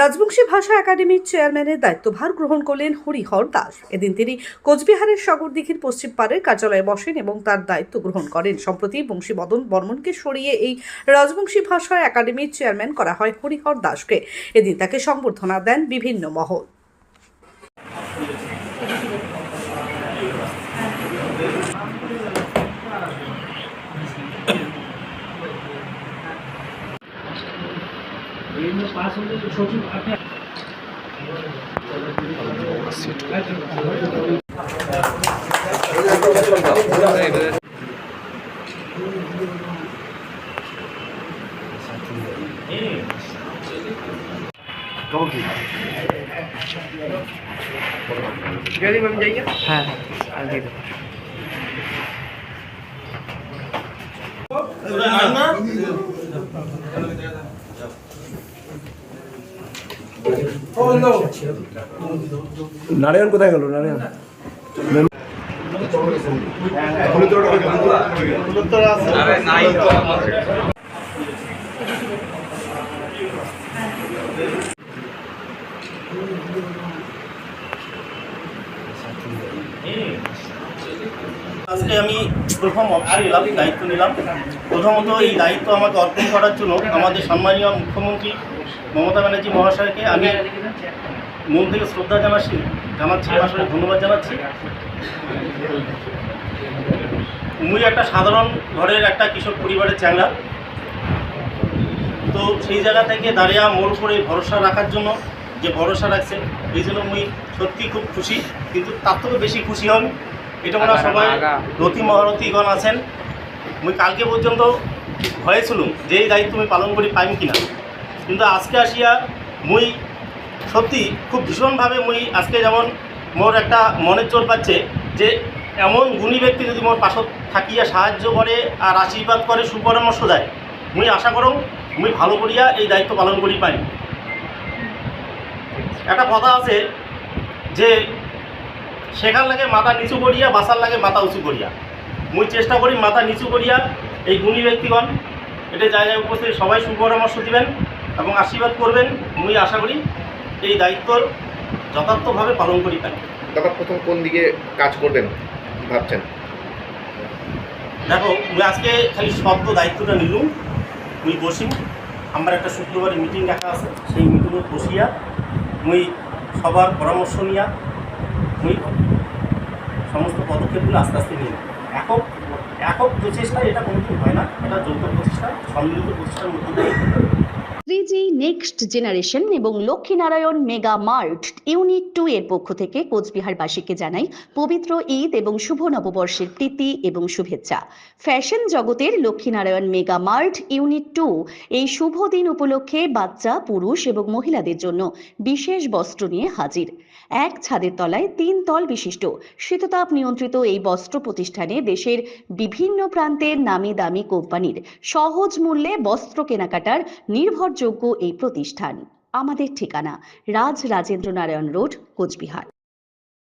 রাজবংশী ভাষা একাডেমির চেয়ারম্যানের দায়িত্বভার গ্রহণ করলেন হরিহর দাস। এদিন তিনি কোচবিহারের সাগরদিঘির পশ্চিম পাড়ের কার্যালয়ে বসেন এবং তার দায়িত্ব গ্রহণ করেন। সম্প্রতি বংশী বংশীবদন বর্মনকে সরিয়ে এই রাজবংশী ভাষা একাডেমির চেয়ারম্যান করা হয় হরিহর দাসকে। এদিন তাকে সংবর্ধনা দেন বিভিন্ন মহল। হ্যাঁ আর দিয়ে দেবো নারায়ণ কোথায় গেল? নারায়ণ। আজকে আমি প্রথম অফিসে এলাম দায়িত্ব নিলাম। প্রথমত এই দায়িত্ব আমাকে অর্পণ করার জন্য আমাদের সম্মানীয় মুখ্যমন্ত্রী মমতা ব্যানার্জি মহাশয়কে আমি মন থেকে শ্রদ্ধা জানাচ্ছি জানাচ্ছি আসলে ধন্যবাদ জানাচ্ছি। মুই একটা সাধারণ ঘরের একটা কৃষক পরিবারের চ্যাংড়া। তো সেই জায়গা থেকে দাঁড়িয়ে মোর করে ভরসা রাখার জন্য যে ভরসা রাখছে, এই জন্য মুই সত্যি খুব খুশি। কিন্তু তার থেকে বেশি খুশি হন এটা মনে সবাই। রতি মহারথীগণ আছেন। মুই কালকে পর্যন্ত ভয়ে ছিলুম যে এই দায়িত্ব আমি পালন করি পাইম কিনা। কিন্তু আজকে আসিয়া মুই সত্যি খুব ভীষণভাবে মুই আজকে যেমন মোর একটা মনের জোর পাচ্ছে যে এমন গুণী ব্যক্তি যদি মোর পাশত থাকিয়া সাহায্য করে আর আশীর্বাদ করে সুপরামর্শ দেয় মুই আশা করো মুই ভালো করিয়া এই দায়িত্ব পালন করি পাই একটা কথা আছে যে শেখার লাগে মাথা নিচু করিয়া বাসার লাগে মাথা উঁচু করিয়া। মুই চেষ্টা করি মাথা নিচু করিয়া এই গুণী ব্যক্তিগণ এটা জায়গায় উপস্থিত সবাই সুপরামর্শ দিবেন এবং আশীর্বাদ করবেন। মুই আশা করি এই দায়িত্বর যথার্থভাবে পালন করি পাই দাদা প্রথম কোন দিকে কাজ করবেন ভাবছেন? দেখো মুই আজকে খালি শব্দ দায়িত্বটা নিলুম। মুই বসিম আমার একটা শুক্রবারে মিটিং রাখা আছে সেই মিটিংয়ে বসিয়া মুই সবার পরামর্শ নিয়া মুই পদক্ষেপগুলো আস্তে আস্তে নিন একক একক প্রচেষ্টা এটা কোনোদিন হয় না। এটা যৌথ প্রচেষ্টা, সম্মিলিত প্রচেষ্টার মধ্যে থ্রিজি নেক্সট জেনারেশন এবং Lakshminarayan mega mart unit two এর পক্ষ থেকে কোচবিহারবাসীকে জানাই পবিত্র ঈদ এবং শুভ নববর্ষের প্রীতি এবং শুভেচ্ছা। ফ্যাশন জগতের Lakshminarayan mega mart unit two এই শুভ দিন উপলক্ষে বাচ্চা, পুরুষ এবং মহিলাদের জন্য বিশেষ বস্ত্র নিয়ে হাজির। এক ছাদের তলায় তিন তল বিশিষ্ট শীততাপ নিয়ন্ত্রিত এই বস্ত্র প্রতিষ্ঠানে দেশের বিভিন্ন প্রান্তের নামি দামি কোম্পানির সহজ মূল্যে বস্ত্র কেনাকাটার নির্ভরযোগ্য এই প্রতিষ্ঠান। আমাদের ঠিকানা রাজ রাজেন্দ্র নারায়ণ রোড কোচবিহার।